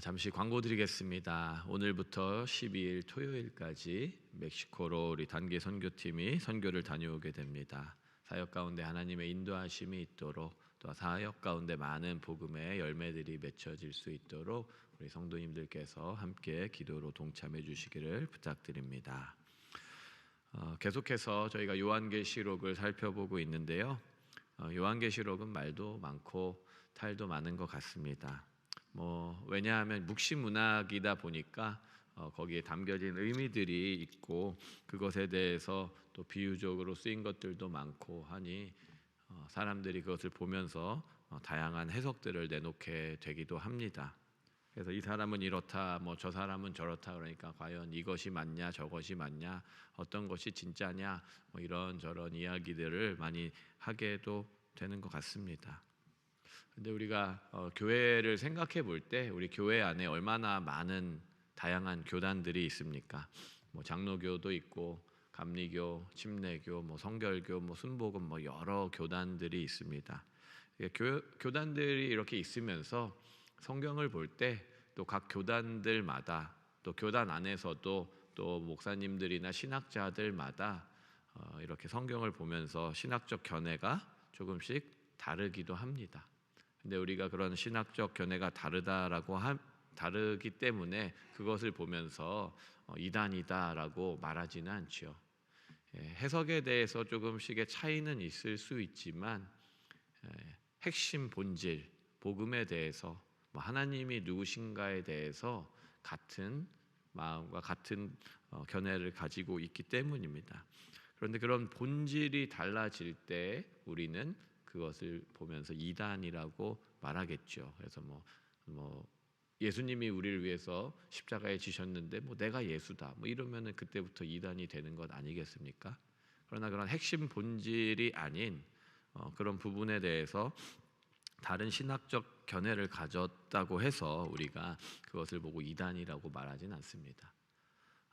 잠시 광고 드리겠습니다. 오늘부터 12일 토요일까지 멕시코로 우리 단기 선교팀이 선교를 다녀오게 됩니다. 사역 가운데 하나님의 인도하심이 있도록 또 사역 가운데 많은 복음의 열매들이 맺혀질 수 있도록 우리 성도님들께서 함께 기도로 동참해 주시기를 부탁드립니다. 어, 계속해서 저희가 요한계시록을 살펴보고 있는데요. 어, 요한계시록은 말도 많고 탈도 많은 것 같습니다. 뭐 왜냐하면 묵시 문학이다 보니까 어, 거기에 담겨진 의미들이 있고 그것에 대해서 또 비유적으로 쓰인 것들도 많고 하니 어, 사람들이 그것을 보면서 어, 다양한 해석들을 내놓게 되기도 합니다. 그래서 이 사람은 이렇다, 뭐 저 사람은 저렇다 그러니까 과연 이것이 맞냐, 저것이 맞냐, 어떤 것이 진짜냐, 뭐 이런 저런 이야기들을 많이 하게도 되는 것 같습니다. 근데 우리가 어, 교회를 생각해 볼 때 우리 교회 안에 얼마나 많은 다양한 교단들이 있습니까? 뭐 장로교도 있고 감리교, 침례교, 뭐 성결교, 뭐 순복음 뭐 여러 교단들이 있습니다. 예, 교, 교단들이 이렇게 있으면서 성경을 볼 때 또 각 교단들마다 또 교단 안에서도 또 목사님들이나 신학자들마다 어, 이렇게 성경을 보면서 신학적 견해가 조금씩 다르기도 합니다. 근데 우리가 그런 신학적 견해가 다르다라고 하, 다르기 때문에 그것을 보면서 어, 이단이다라고 말하지는 않죠. 예, 해석에 대해서 조금씩의 차이는 있을 수 있지만 예, 핵심 본질 복음에 대해서 뭐 하나님이 누구신가에 대해서 같은 마음과 같은 어, 견해를 가지고 있기 때문입니다. 그런데 그런 본질이 달라질 때 우리는 그것을 보면서 이단이라고 말하겠죠. 그래서 뭐, 뭐 예수님이 우리를 위해서 십자가에 지셨는데 뭐 내가 예수다 뭐 이러면은 그때부터 이단이 되는 것 아니겠습니까? 그러나 그런 핵심 본질이 아닌 어, 그런 부분에 대해서 다른 신학적 견해를 가졌다고 해서 우리가 그것을 보고 이단이라고 말하진 않습니다.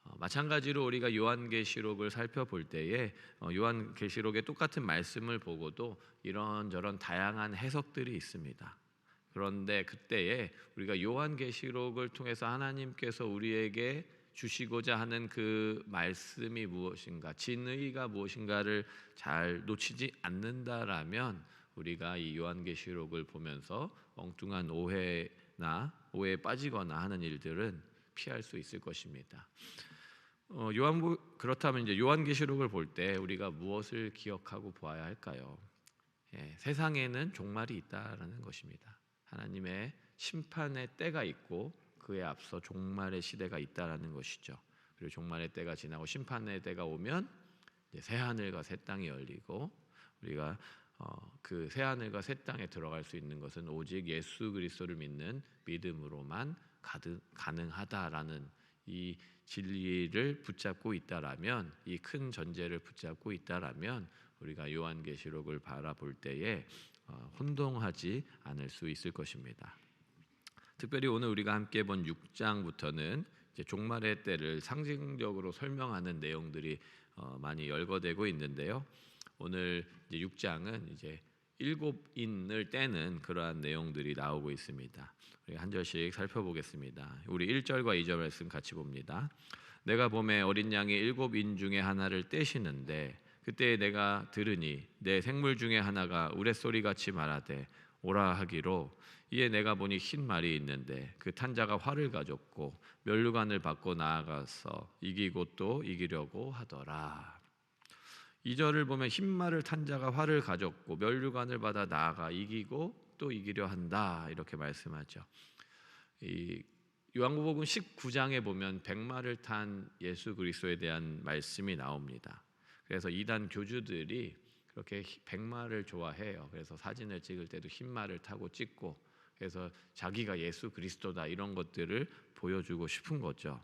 어, 마찬가지로 우리가 요한계시록을 살펴볼 때에 어, 요한계시록의 똑같은 말씀을 보고도 이런저런 다양한 해석들이 있습니다. 그런데 그때에 우리가 요한계시록을 통해서 하나님께서 우리에게 주시고자 하는 그 말씀이 무엇인가, 진의가 무엇인가를 잘 놓치지 않는다라면 우리가 이 요한계시록을 보면서 엉뚱한 오해나 오해에 빠지거나 하는 일들은 피할 수 있을 것입니다. 어, 요한 그렇다면 이제 요한계시록을 볼 때 우리가 무엇을 기억하고 보아야 할까요? 예, 세상에는 종말이 있다라는 것입니다. 하나님의 심판의 때가 있고 그에 앞서 종말의 시대가 있다라는 것이죠. 그리고 종말의 때가 지나고 심판의 때가 오면 새 하늘과 새 땅이 열리고 우리가 어, 그새 하늘과 새 땅에 들어갈 수 있는 것은 오직 예수 그리스도를 믿는 믿음으로만 가득, 가능하다라는 이 진리를 붙잡고 있다라면 이 큰 전제를 붙잡고 있다라면 우리가 요한계시록을 바라볼 때에 어, 혼동하지 않을 수 있을 것입니다. 특별히 오늘 우리가 함께 본 6장부터는 이제 종말의 때를 상징적으로 설명하는 내용들이 어, 많이 열거되고 있는데요. 오늘 이제 6장은 이제 일곱 인을 떼는 그러한 내용들이 나오고 있습니다. 우리 한 절씩 살펴보겠습니다. 우리 1절과 2절 말씀 같이 봅니다. 내가 봄에 어린 양이 일곱 인 중에 하나를 떼시는데 그때 내가 들으니 내 생물 중에 하나가 우레소리 같이 말하되 오라 하기로 이에 내가 보니 흰 말이 있는데 그 탄자가 활을 가졌고 멸류관을 받고 나아가서 이기고 또 이기려고 하더라. 2절을 보면 흰말을 탄 자가 활을 가졌고 멸류관을 받아 나아가 이기고 또 이기려 한다 이렇게 말씀하죠. 이 요한복음 19장에 보면 백마를 탄 예수 그리스도에 대한 말씀이 나옵니다. 그래서 이단 교주들이 그렇게 백마를 좋아해요. 그래서 사진을 찍을 때도 흰말을 타고 찍고 그래서 자기가 예수 그리스도다 이런 것들을 보여주고 싶은 거죠.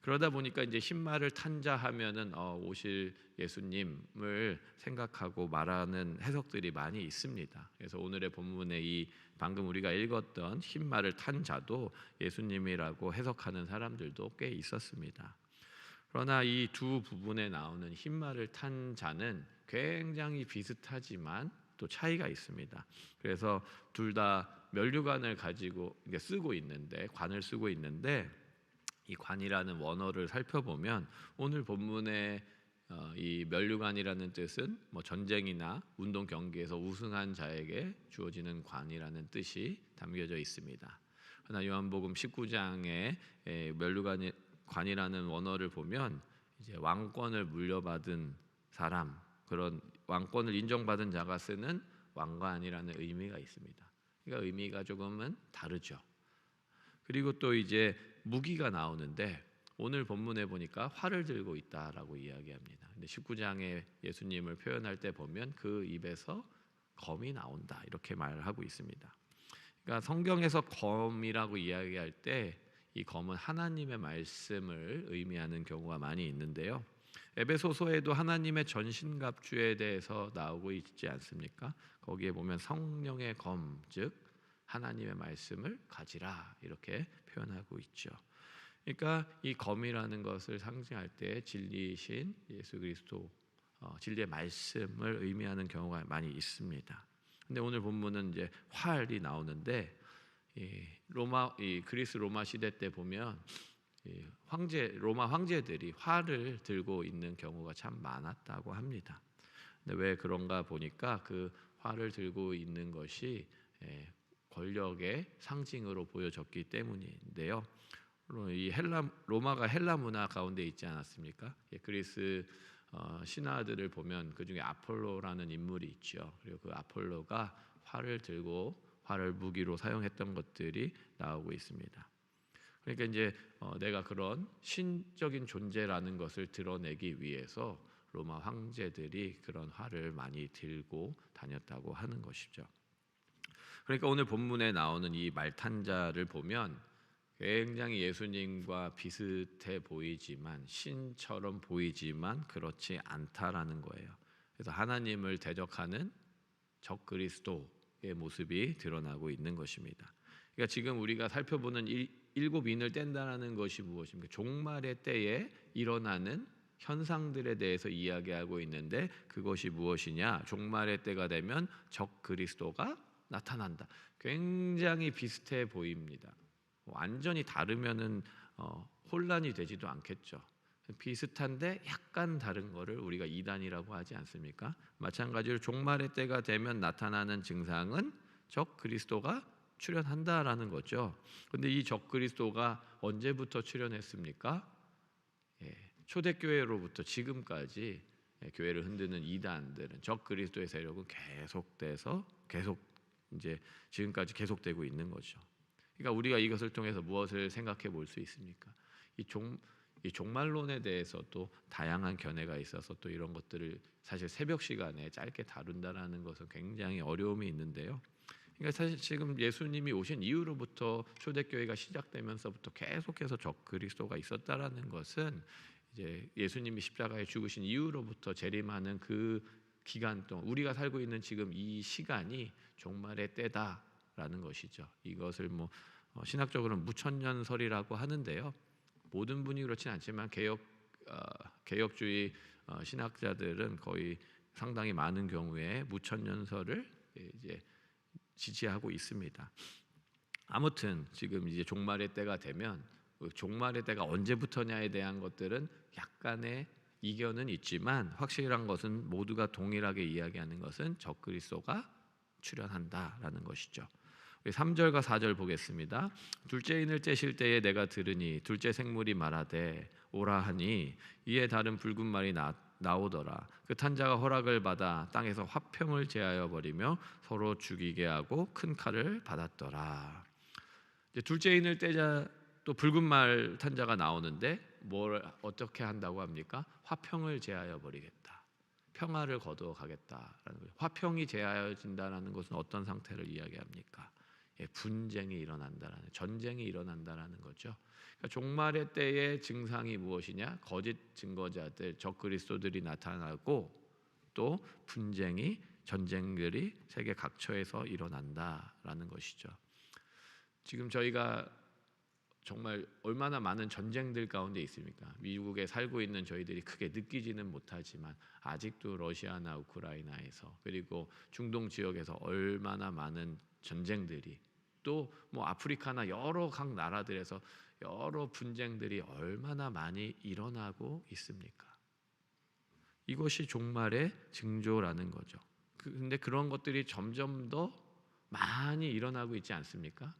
그러다 보니까 이제 흰말을 탄 자 하면은 어, 오실 예수님을 생각하고 말하는 해석들이 많이 있습니다. 그래서 오늘의 본문에 이 방금 우리가 읽었던 흰말을 탄 자도 예수님이라고 해석하는 사람들도 꽤 있었습니다. 그러나 이 두 부분에 나오는 흰말을 탄 자는 굉장히 비슷하지만 또 차이가 있습니다. 그래서 둘 다 면류관을 가지고 쓰고 있는데 관을 쓰고 있는데 이 관이라는 원어를 살펴보면 오늘 본문의 어, 이 면류관이라는 뜻은 뭐 전쟁이나 운동 경기에서 우승한 자에게 주어지는 관이라는 뜻이 담겨져 있습니다. 그러나 요한복음 19장에 면류관이 관이라는 원어를 보면 이제 왕권을 물려받은 사람 그런 왕권을 인정받은 자가 쓰는 왕관이라는 의미가 있습니다. 그러니까 의미가 조금은 다르죠. 그리고 또 이제 무기가 나오는데 오늘 본문에 보니까 활을 들고 있다라고 이야기합니다. 근데 19장에 예수님을 표현할 때 보면 그 입에서 검이 나온다 이렇게 말을 하고 있습니다. 그러니까 성경에서 검이라고 이야기할 때 이 검은 하나님의 말씀을 의미하는 경우가 많이 있는데요. 에베소서에도 하나님의 전신갑주에 대해서 나오고 있지 않습니까? 거기에 보면 성령의 검, 즉 하나님의 말씀을 가지라 이렇게 표현하고 있죠. 그러니까 이 검이라는 것을 상징할 때 진리신 예수 그리스도 어, 진리의 말씀을 의미하는 경우가 많이 있습니다. 근데 오늘 본문은 이제 활이 나오는데 이 로마 이 그리스 로마 시대 때 보면 황제 로마 황제들이 활을 들고 있는 경우가 참 많았다고 합니다. 근데 왜 그런가 보니까 그 활을 들고 있는 것이 권력의 상징으로 보여졌기 때문인데요. 이 헬라 로마가 헬라 문화 가운데 있지 않았습니까? 그리스 어, 신화들을 보면 그 중에 아폴로라는 인물이 있죠. 그리고 그 아폴로가 활을 들고 활을 무기로 사용했던 것들이 나오고 있습니다. 그러니까 이제 어, 내가 그런 신적인 존재라는 것을 드러내기 위해서 로마 황제들이 그런 활을 많이 들고 다녔다고 하는 것이죠. 그러니까 오늘 본문에 나오는 이 말탄자를 보면 굉장히 예수님과 비슷해 보이지만 신처럼 보이지만 그렇지 않다라는 거예요. 그래서 하나님을 대적하는 적 그리스도의 모습이 드러나고 있는 것입니다. 그러니까 지금 우리가 살펴보는 일, 일곱 인을 뗀다라는 것이 무엇입니까? 종말의 때에 일어나는 현상들에 대해서 이야기하고 있는데 그것이 무엇이냐? 종말의 때가 되면 적 그리스도가 나타난다. 굉장히 비슷해 보입니다. 완전히 다르면은 어, 혼란이 되지도 않겠죠. 비슷한데 약간 다른 거를 우리가 이단이라고 하지 않습니까? 마찬가지로 종말의 때가 되면 나타나는 증상은 적 그리스도가 출현한다라는 거죠. 근데 이 적 그리스도가 언제부터 출현했습니까? 예, 초대교회로부터 지금까지 예, 교회를 흔드는 이단들은 적 그리스도의 세력은 계속돼서 계속 이제 지금까지 계속되고 있는 거죠. 그러니까 우리가 이것을 통해서 무엇을 생각해 볼 수 있습니까? 이 종, 이 종말론에 대해서 또 다양한 견해가 있어서 또 이런 것들을 사실 새벽 시간에 짧게 다룬다라는 것은 굉장히 어려움이 있는데요. 그러니까 사실 지금 예수님이 오신 이후로부터 초대교회가 시작되면서부터 계속해서 적 그리스도가 있었다라는 것은 이제 예수님이 십자가에 죽으신 이후로부터 재림하는 그 기간 동안 우리가 살고 있는 지금 이 시간이 종말의 때다라는 것이죠. 이것을 뭐 어, 신학적으로는 무천년설이라고 하는데요. 모든 분이 그렇진 않지만 개혁 어, 개혁주의 어, 신학자들은 거의 상당히 많은 경우에 무천년설을 이제 지지하고 있습니다. 아무튼 지금 이제 종말의 때가 되면 그 종말의 때가 언제부터냐에 대한 것들은 약간의 이견은 있지만 확실한 것은 모두가 동일하게 이야기하는 것은 적그리스도가 출현한다라는 것이죠. 3절과 4절 보겠습니다. 둘째 인을 째실 때에 내가 들으니 둘째 생물이 말하되 오라 하니 이에 다른 붉은 말이 나, 나오더라. 그 탄자가 허락을 받아 땅에서 화평을 제하여 버리며 서로 죽이게 하고 큰 칼을 받았더라. 둘째 인을 떼자 또 붉은 말 탄자가 나오는데 뭘 어떻게 한다고 합니까? 화평을 제하여 버리겠다. 평화를 거두어 가겠다라는 거죠. 화평이 제하여진다라는 것은 어떤 상태를 이야기합니까? 예, 분쟁이 일어난다라는 전쟁이 일어난다라는 거죠. 그러니까 종말의 때의 증상이 무엇이냐? 거짓 증거자들, 적그리스도들이 나타나고 또 분쟁이 전쟁들이 세계 각처에서 일어난다라는 것이죠. 지금 저희가 정말 얼마나 많은 전쟁들 가운데 있습니까? 미국에 살고 있는 저희들이 크게 느끼지는 못하지만 아직도 러시아나 우크라이나에서 그리고 중동 지역에서 얼마나 많은 전쟁들이 또 뭐 아프리카나 여러 각 나라들에서 여러 분쟁들이 얼마나 많이 일어나고 있습니까? 이것이 종말의 징조라는 거죠. 그- 근데 그런 것들이 점점 더 많이 일어나고 있지 않습니까?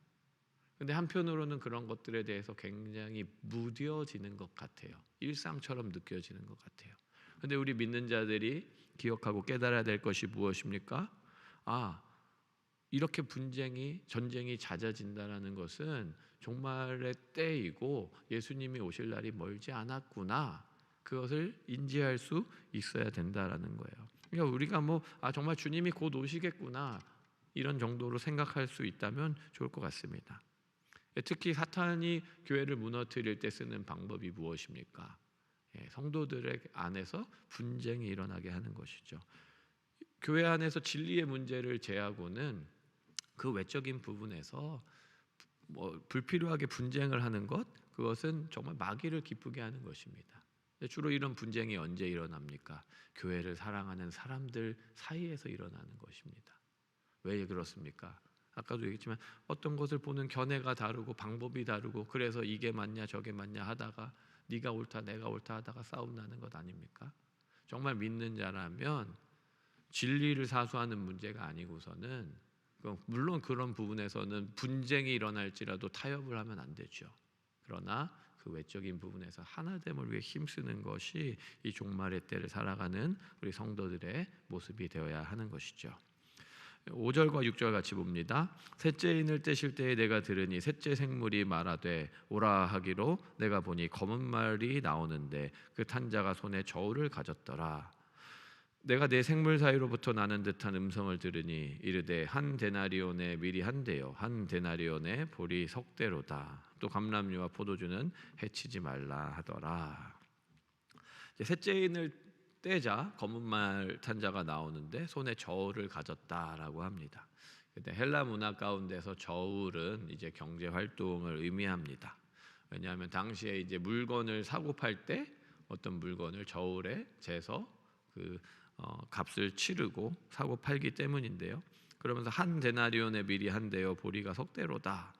근데 한편으로는 그런 것들에 대해서 굉장히 무뎌지는 것 같아요. 일상처럼 느껴지는 것 같아요. 근데 우리 믿는 자들이 기억하고 깨달아야 될 것이 무엇입니까? 아, 이렇게 분쟁이 전쟁이 잦아진다라는 것은 종말의 때이고 예수님이 오실 날이 멀지 않았구나. 그것을 인지할 수 있어야 된다라는 거예요. 그러니까 우리가 뭐 아 정말 주님이 곧 오시겠구나 이런 정도로 생각할 수 있다면 좋을 것 같습니다. 특히 사탄이 교회를 무너뜨릴 때 쓰는 방법이 무엇입니까? 예, 성도들의 안에서 분쟁이 일어나게 하는 것이죠. 교회 안에서 진리의 문제를 제하고는 그 외적인 부분에서 뭐 불필요하게 분쟁을 하는 것 그것은 정말 마귀를 기쁘게 하는 것입니다. 주로 이런 분쟁이 언제 일어납니까? 교회를 사랑하는 사람들 사이에서 일어나는 것입니다. 왜 그렇습니까? 아까도 얘기했지만 어떤 것을 보는 견해가 다르고 방법이 다르고 그래서 이게 맞냐 저게 맞냐 하다가 네가 옳다 내가 옳다 하다가 싸움 나는 것 아닙니까? 정말 믿는 자라면 진리를 사수하는 문제가 아니고서는 그 물론 그런 부분에서는 분쟁이 일어날지라도 타협을 하면 안 되죠. 그러나 그 외적인 부분에서 하나됨을 위해 힘쓰는 것이 이 종말의 때를 살아가는 우리 성도들의 모습이 되어야 하는 것이죠. 5절과 6절 같이 봅니다. 셋째 인을 떼실 때에 내가 들으니 셋째 생물이 말하되 오라 하기로 내가 보니 검은 말이 나오는데 그 탄자가 손에 저울을 가졌더라. 내가 내 생물 사이로부터 나는 듯한 음성을 들으니 이르되 한 데나리온에 미리 한 대요 한 데나리온에 보리 석 대로다 또 감람류와 포도주는 해치지 말라 하더라 셋째 인을 떼자 검은 말 탄자가 나오는데 손에 저울을 가졌다라고 합니다. 근데 헬라 문화 가운데서 저울은 이제 경제 활동을 의미합니다. 왜냐하면 당시에 이제 물건을 사고 팔 때 어떤 물건을 저울에 재서 그 어, 값을 치르고 사고 팔기 때문인데요. 그러면서 한 데나리온에 미리 한 대여 보리가 석 대로다.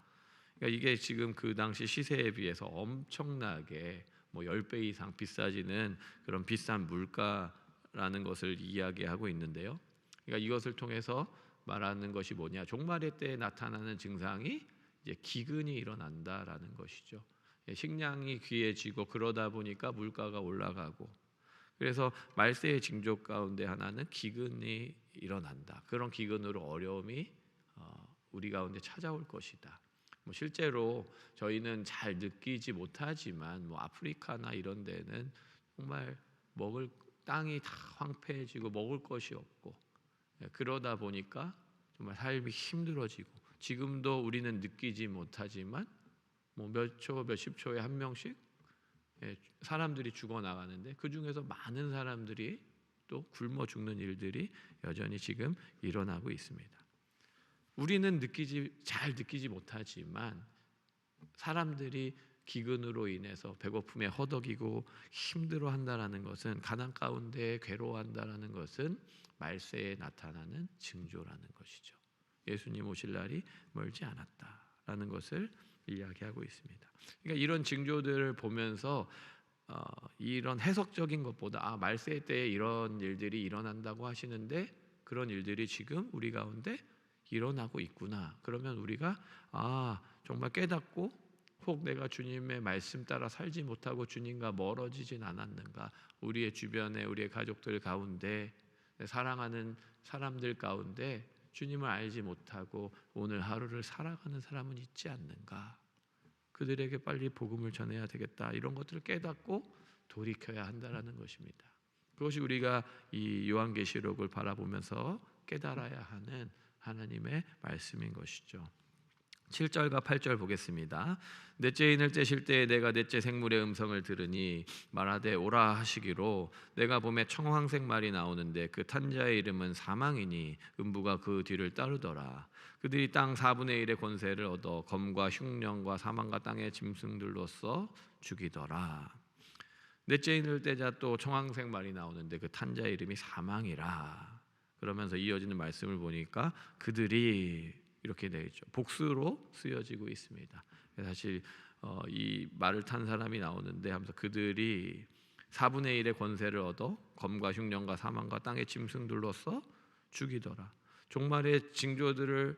그러니까 이게 지금 그 당시 시세에 비해서 엄청나게 뭐 10배 이상 비싸지는 그런 비싼 물가라는 것을 이야기하고 있는데요. 그러니까 이것을 통해서 말하는 것이 뭐냐? 종말의 때에 나타나는 증상이 이제 기근이 일어난다라는 것이죠. 예, 식량이 귀해지고 그러다 보니까 물가가 올라가고 그래서 말세의 징조 가운데 하나는 기근이 일어난다. 그런 기근으로 어려움이 어, 우리 가운데 찾아올 것이다. 뭐 실제로 저희는 잘 느끼지 못하지만 뭐 아프리카나 이런 데는 정말 먹을 땅이 다 황폐해지고 먹을 것이 없고 예, 그러다 보니까 정말 삶이 힘들어지고 지금도 우리는 느끼지 못하지만 뭐 몇 초, 몇십 초에 한 명씩 예, 사람들이 죽어 나가는데 그 중에서 많은 사람들이 또 굶어 죽는 일들이 여전히 지금 일어나고 있습니다. 우리는 느끼지 잘 느끼지 못하지만 사람들이 기근으로 인해서 배고픔에 허덕이고 힘들어 한다라는 것은 가난 가운데 괴로워한다라는 것은 말세에 나타나는 징조라는 것이죠. 예수님 오실 날이 멀지 않았다라는 것을 이야기하고 있습니다. 그러니까 이런 징조들을 보면서 어, 이런 해석적인 것보다 아, 말세 때에 이런 일들이 일어난다고 하시는데 그런 일들이 지금 우리 가운데 일어나고 있구나. 그러면 우리가 아 정말 깨닫고 혹 내가 주님의 말씀 따라 살지 못하고 주님과 멀어지진 않았는가? 우리의 주변에 우리의 가족들 가운데 사랑하는 사람들 가운데 주님을 알지 못하고 오늘 하루를 살아가는 사람은 있지 않는가? 그들에게 빨리 복음을 전해야 되겠다. 이런 것들을 깨닫고 돌이켜야 한다라는 것입니다. 그것이 우리가 이 요한계시록을 바라보면서 깨달아야 하는 하나님의 말씀인 것이죠. 7절과 8절 보겠습니다. 넷째 인을 떼실 때에 내가 넷째 생물의 음성을 들으니 말하되 오라 하시기로 내가 봄에 청황색 말이 나오는데 그 탄자의 이름은 사망이니 음부가 그 뒤를 따르더라. 그들이 땅 4분의 1의 권세를 얻어 검과 흉령과 사망과 땅의 짐승들로서 죽이더라. 넷째 인을 떼자 또 청황색 말이 나오는데 그 탄자의 이름이 사망이라. 그러면서 이어지는 말씀을 보니까 그들이 이렇게 되어 있죠. 복수로 쓰여지고 있습니다. 사실 어, 이 말을 탄 사람이 나오는데 하면서 그들이 4분의 1의 권세를 얻어 검과 흉년과 사망과 땅의 짐승들로서 죽이더라. 종말의 징조들을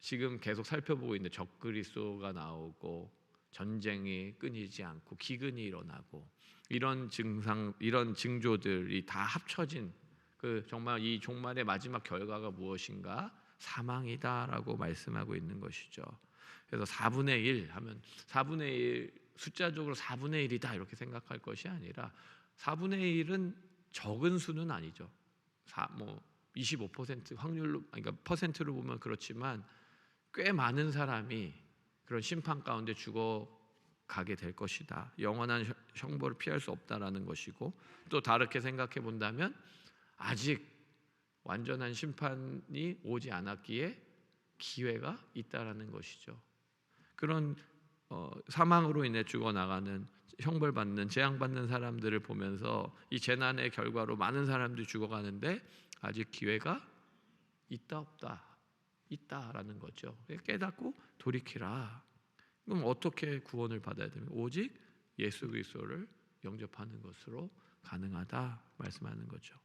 지금 계속 살펴보고 있는데 적그리스도가 나오고 전쟁이 끊이지 않고 기근이 일어나고 이런 증상 이런 징조들이 다 합쳐진 그 정말 이 종말의 마지막 결과가 무엇인가 사망이다라고 말씀하고 있는 것이죠. 그래서 4분의 1 하면 4분의 1 숫자적으로 4분의 1이다 이렇게 생각할 것이 아니라 4분의 1은 적은 수는 아니죠. 4, 뭐 25% 확률로 그러니까 퍼센트로 보면 그렇지만 꽤 많은 사람이 그런 심판 가운데 죽어 가게 될 것이다. 영원한 형- 형벌을 피할 수 없다라는 것이고 또 다르게 생각해 본다면 아직 완전한 심판이 오지 않았기에 기회가 있다라는 것이죠. 그런 어, 사망으로 인해 죽어 나가는 형벌 받는 재앙 받는 사람들을 보면서 이 재난의 결과로 많은 사람들이 죽어가는데 아직 기회가 있다 없다 있다라는 거죠. 깨닫고 돌이키라. 그럼 어떻게 구원을 받아야 됩니까? 오직 예수 그리스도를 영접하는 것으로 가능하다 말씀하는 거죠.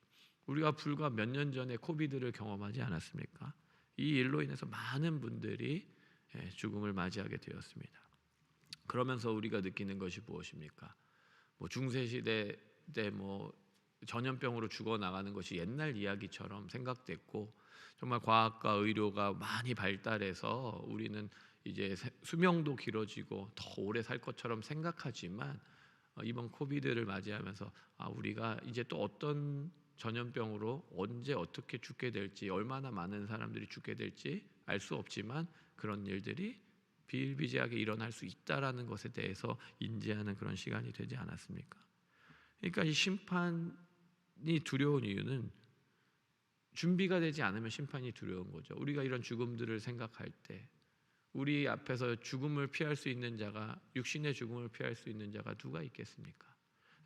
우리가 불과 몇 년 전에 코비드를 경험하지 않았습니까? 이 일로 인해서 많은 분들이 예, 죽음을 맞이하게 되었습니다. 그러면서 우리가 느끼는 것이 무엇입니까? 뭐 중세 시대 때 뭐 전염병으로 죽어 나가는 것이 옛날 이야기처럼 생각됐고 정말 과학과 의료가 많이 발달해서 우리는 이제 세- 수명도 길어지고 더 오래 살 것처럼 생각하지만 어, 이번 코비드를 맞이하면서 아 우리가 이제 또 어떤 전염병으로 언제 어떻게 죽게 될지 얼마나 많은 사람들이 죽게 될지 알 수 없지만 그런 일들이 비일비재하게 일어날 수 있다라는 것에 대해서 인지하는 그런 시간이 되지 않았습니까? 그러니까 이 심판이 두려운 이유는 준비가 되지 않으면 심판이 두려운 거죠. 우리가 이런 죽음들을 생각할 때 우리 앞에서 죽음을 피할 수 있는 자가 육신의 죽음을 피할 수 있는 자가 누가 있겠습니까?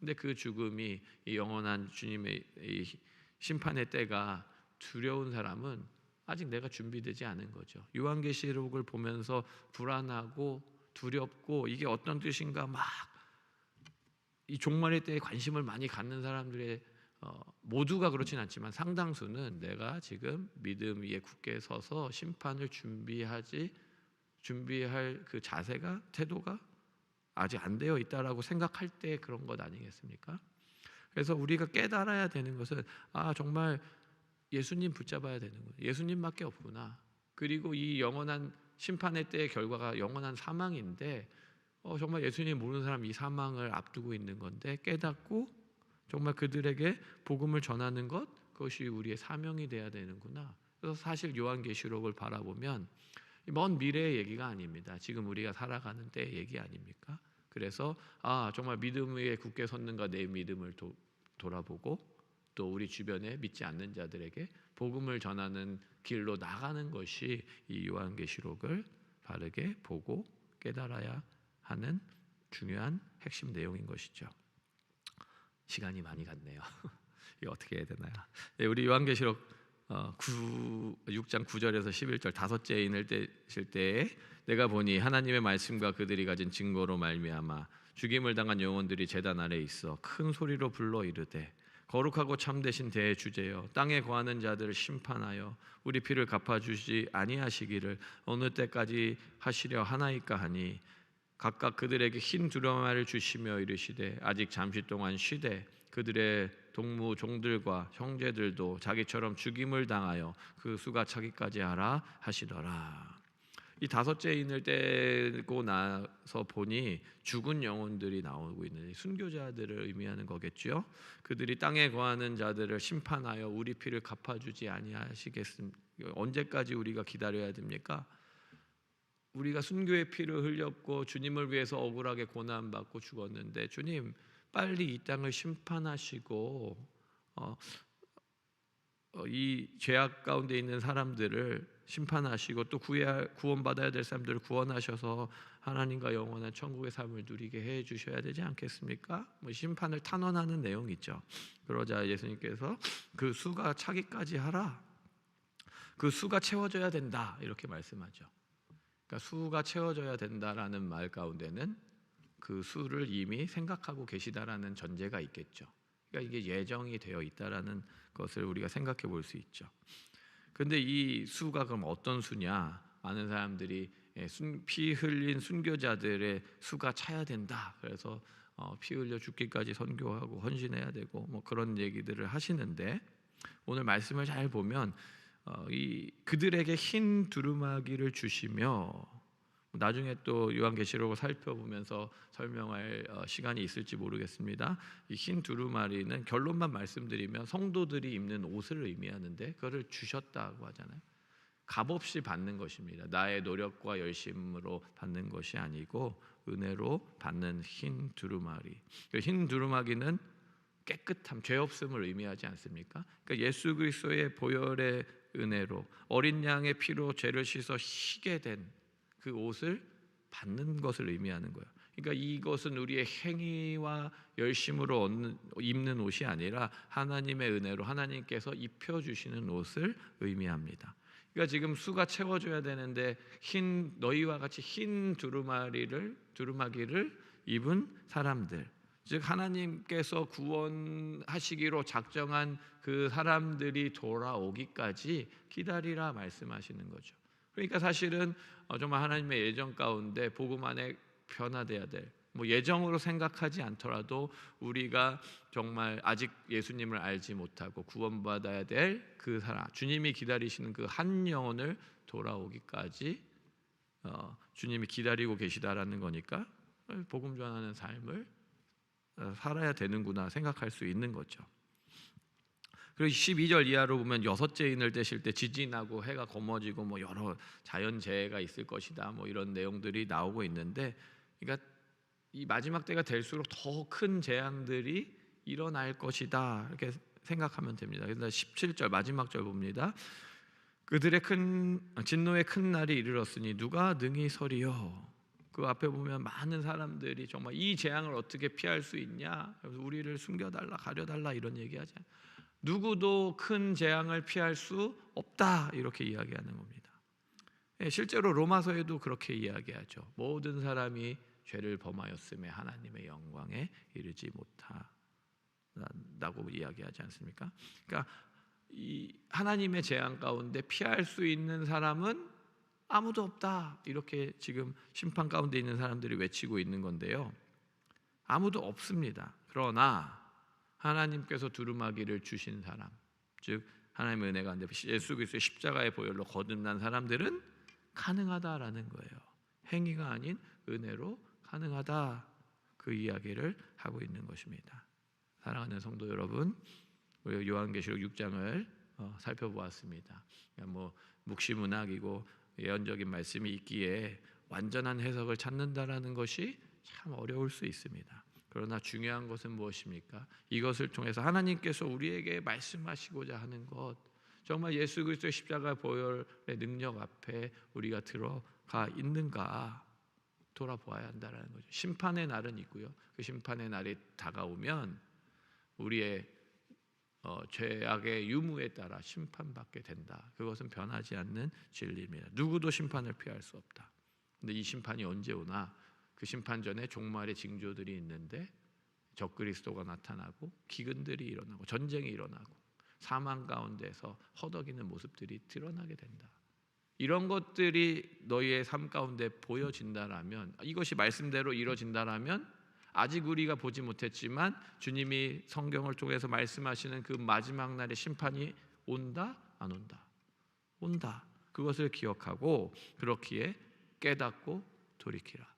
근데 그 죽음이 이 영원한 주님의 이 심판의 때가 두려운 사람은 아직 내가 준비되지 않은 거죠. 요한계시록을 보면서 불안하고 두렵고 이게 어떤 뜻인가 막 이 종말의 때에 관심을 많이 갖는 사람들의 어, 모두가 그렇진 않지만 상당수는 내가 지금 믿음 위에 굳게 서서 심판을 준비하지 준비할 그 자세가 태도가 아직 안 되어 있다라고 생각할 때 그런 것 아니겠습니까? 그래서 우리가 깨달아야 되는 것은 아 정말 예수님 붙잡아야 되는 거예요. 예수님밖에 없구나. 그리고 이 영원한 심판의 때의 결과가 영원한 사망인데 어, 정말 예수님 모르는 사람 이 사망을 앞두고 있는 건데 깨닫고 정말 그들에게 복음을 전하는 것 그것이 우리의 사명이 돼야 되는구나. 그래서 사실 요한계시록을 바라보면 먼 미래의 얘기가 아닙니다. 지금 우리가 살아가는 때 얘기 아닙니까? 그래서 아 정말 믿음 위에 굳게 섰는가 내 믿음을 도, 돌아보고 또 우리 주변에 믿지 않는 자들에게 복음을 전하는 길로 나가는 것이 이 요한계시록을 바르게 보고 깨달아야 하는 중요한 핵심 내용인 것이죠. 시간이 많이 갔네요. 이거 어떻게 해야 되나요? 네, 우리 요한계시록 어, 9, 6장 9절에서 11절 다섯째 인을 떼실 때에 내가 보니 하나님의 말씀과 그들이 가진 증거로 말미암아 죽임을 당한 영혼들이 제단 아래 있어 큰 소리로 불러 이르되 거룩하고 참되신 대주제여 땅에 거하는 자들을 심판하여 우리 피를 갚아 주지 아니하시기를 어느 때까지 하시려 하나이까 하니 각각 그들에게 흰 두루마리를 주시며 이르시되 아직 잠시 동안 쉬되 그들의 동무 종들과 형제들도 자기처럼 죽임을 당하여 그 수가 차기까지 하라 하시더라. 이 다섯째 인을 떼고 나서 보니 죽은 영혼들이 나오고 있는 순교자들을 의미하는 거겠죠. 그들이 땅에 거하는 자들을 심판하여 우리 피를 갚아주지 아니하시겠습니까? 언제까지 우리가 기다려야 됩니까? 우리가 순교의 피를 흘렸고 주님을 위해서 억울하게 고난 받고 죽었는데 주님 빨리 이 땅을 심판하시고 어, 어, 이 죄악 가운데 있는 사람들을 심판하시고 또 구원받아야 될 사람들을 구원하셔서 하나님과 영원한 천국의 삶을 누리게 해 주셔야 되지 않겠습니까? 뭐 심판을 탄원하는 내용이죠. 그러자 예수님께서 그 수가 차기까지 하라. 그 수가 채워져야 된다 이렇게 말씀하죠. 그러니까 수가 채워져야 된다라는 말 가운데는 그 수를 이미 생각하고 계시다라는 전제가 있겠죠. 그러니까 이게 예정이 되어 있다라는 것을 우리가 생각해 볼 수 있죠. 근데 이 수가 그럼 어떤 수냐? 많은 사람들이 예, 순- 피 흘린 순교자들의 수가 차야 된다. 그래서 어, 피 흘려 죽기까지 선교하고 헌신해야 되고 뭐 그런 얘기들을 하시는데 오늘 말씀을 잘 보면 어, 이 그들에게 흰 두루마기를 주시며 나중에 또 요한계시록을 살펴보면서 설명할 어, 시간이 있을지 모르겠습니다. 이 흰 두루마리는 결론만 말씀드리면 성도들이 입는 옷을 의미하는데 그거를 주셨다고 하잖아요. 값없이 받는 것입니다. 나의 노력과 열심으로 받는 것이 아니고 은혜로 받는 흰 두루마리. 그흰 두루마기는 깨끗함, 죄 없음을 의미하지 않습니까? 그러니까 예수 그리스도의 보혈의 은혜로 어린 양의 피로 죄를 씻어 희게 된 그 옷을 받는 것을 의미하는 거예요. 그러니까 이것은 우리의 행위와 열심으로 얻는, 입는 옷이 아니라 하나님의 은혜로 하나님께서 입혀 주시는 옷을 의미합니다. 그러니까 지금 수가 채워져야 되는데 흰 너희와 같이 흰 두루마리를 두루마기를 입은 사람들, 즉 하나님께서 구원하시기로 작정한 그 사람들이 돌아오기까지 기다리라 말씀하시는 거죠. 그러니까 사실은 어, 정말 하나님의 예정 가운데 복음 안에 변화돼야 될. 뭐 예정으로 생각하지 않더라도 우리가 정말 아직 예수님을 알지 못하고 구원받아야 될 그 사람, 주님이 기다리시는 그 한 영혼을 돌아오기까지 어, 주님이 기다리고 계시다라는 거니까 복음 전하는 삶을 어, 살아야 되는구나 생각할 수 있는 거죠. 그리고 12절 이하로 보면 여섯째 인을 떼실 때 지진하고 해가 검어지고 뭐 여러 자연 재해가 있을 것이다 뭐 이런 내용들이 나오고 있는데 그러니까 이 마지막 때가 될수록 더 큰 재앙들이 일어날 것이다 이렇게 생각하면 됩니다. 그래서 17절 마지막 절 봅니다. 그들의 큰 진노의 큰 날이 이르렀으니 누가 능히 서리요. 그 앞에 보면 많은 사람들이 정말 이 재앙을 어떻게 피할 수 있냐? 우리를 숨겨달라, 가려달라 이런 얘기하지. 누구도 큰 재앙을 피할 수 없다 이렇게 이야기하는 겁니다. 예, 실제로 로마서에도 그렇게 이야기하죠. 모든 사람이 죄를 범하였음에 하나님의 영광에 이르지 못한다고 이야기하지 않습니까? 그러니까 이 하나님의 재앙 가운데 피할 수 있는 사람은 아무도 없다 이렇게 지금 심판 가운데 있는 사람들이 외치고 있는 건데요. 아무도 없습니다. 그러나 하나님께서 두루마기를 주신 사람, 즉 하나님의 은혜가 가운데 예수 그리스도의 십자가의 보혈로 거듭난 사람들은 가능하다라는 거예요. 행위가 아닌 은혜로 가능하다 그 이야기를 하고 있는 것입니다. 사랑하는 성도 여러분, 우리 요한계시록 6장을 어, 살펴보았습니다. 그러니까 뭐 묵시문학이고 예언적인 말씀이 있기에 완전한 해석을 찾는다라는 것이 참 어려울 수 있습니다. 그러나 중요한 것은 무엇입니까? 이것을 통해서 하나님께서 우리에게 말씀하시고자 하는 것, 정말 예수 그리스도의 십자가 보혈의 능력 앞에 우리가 들어가 있는가 돌아보아야 한다는 거죠. 심판의 날은 있고요. 그 심판의 날이 다가오면 우리의 어, 죄악의 유무에 따라 심판받게 된다. 그것은 변하지 않는 진리입니다. 누구도 심판을 피할 수 없다. 근데 이 심판이 언제 오나? 그 심판 전에 종말의 징조들이 있는데 적그리스도가 나타나고 기근들이 일어나고 전쟁이 일어나고 사망 가운데서 허덕이는 모습들이 드러나게 된다. 이런 것들이 너희의 삶 가운데 보여진다라면 이것이 말씀대로 이루어진다라면 아직 우리가 보지 못했지만 주님이 성경을 통해서 말씀하시는 그 마지막 날의 심판이 온다? 안 온다? 온다. 그것을 기억하고 그렇기에 깨닫고 돌이키라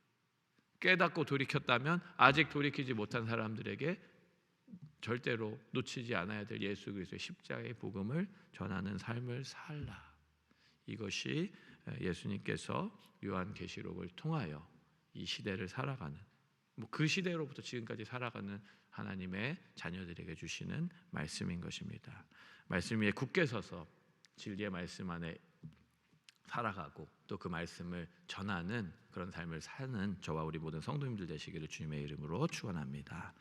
깨닫고 돌이켰다면 아직 돌이키지 못한 사람들에게 절대로 놓치지 않아야 될 예수 그리스도의 십자가의 복음을 전하는 삶을 살라 이것이 예수님께서 요한계시록을 통하여 이 시대를 살아가는 뭐 그 시대로부터 지금까지 살아가는 하나님의 자녀들에게 주시는 말씀인 것입니다. 말씀 위에 굳게 서서 진리의 말씀 안에 살아가고 또 그 말씀을 전하는 그런 삶을 사는 저와 우리 모든 성도님들 되시기를 주님의 이름으로 축원합니다.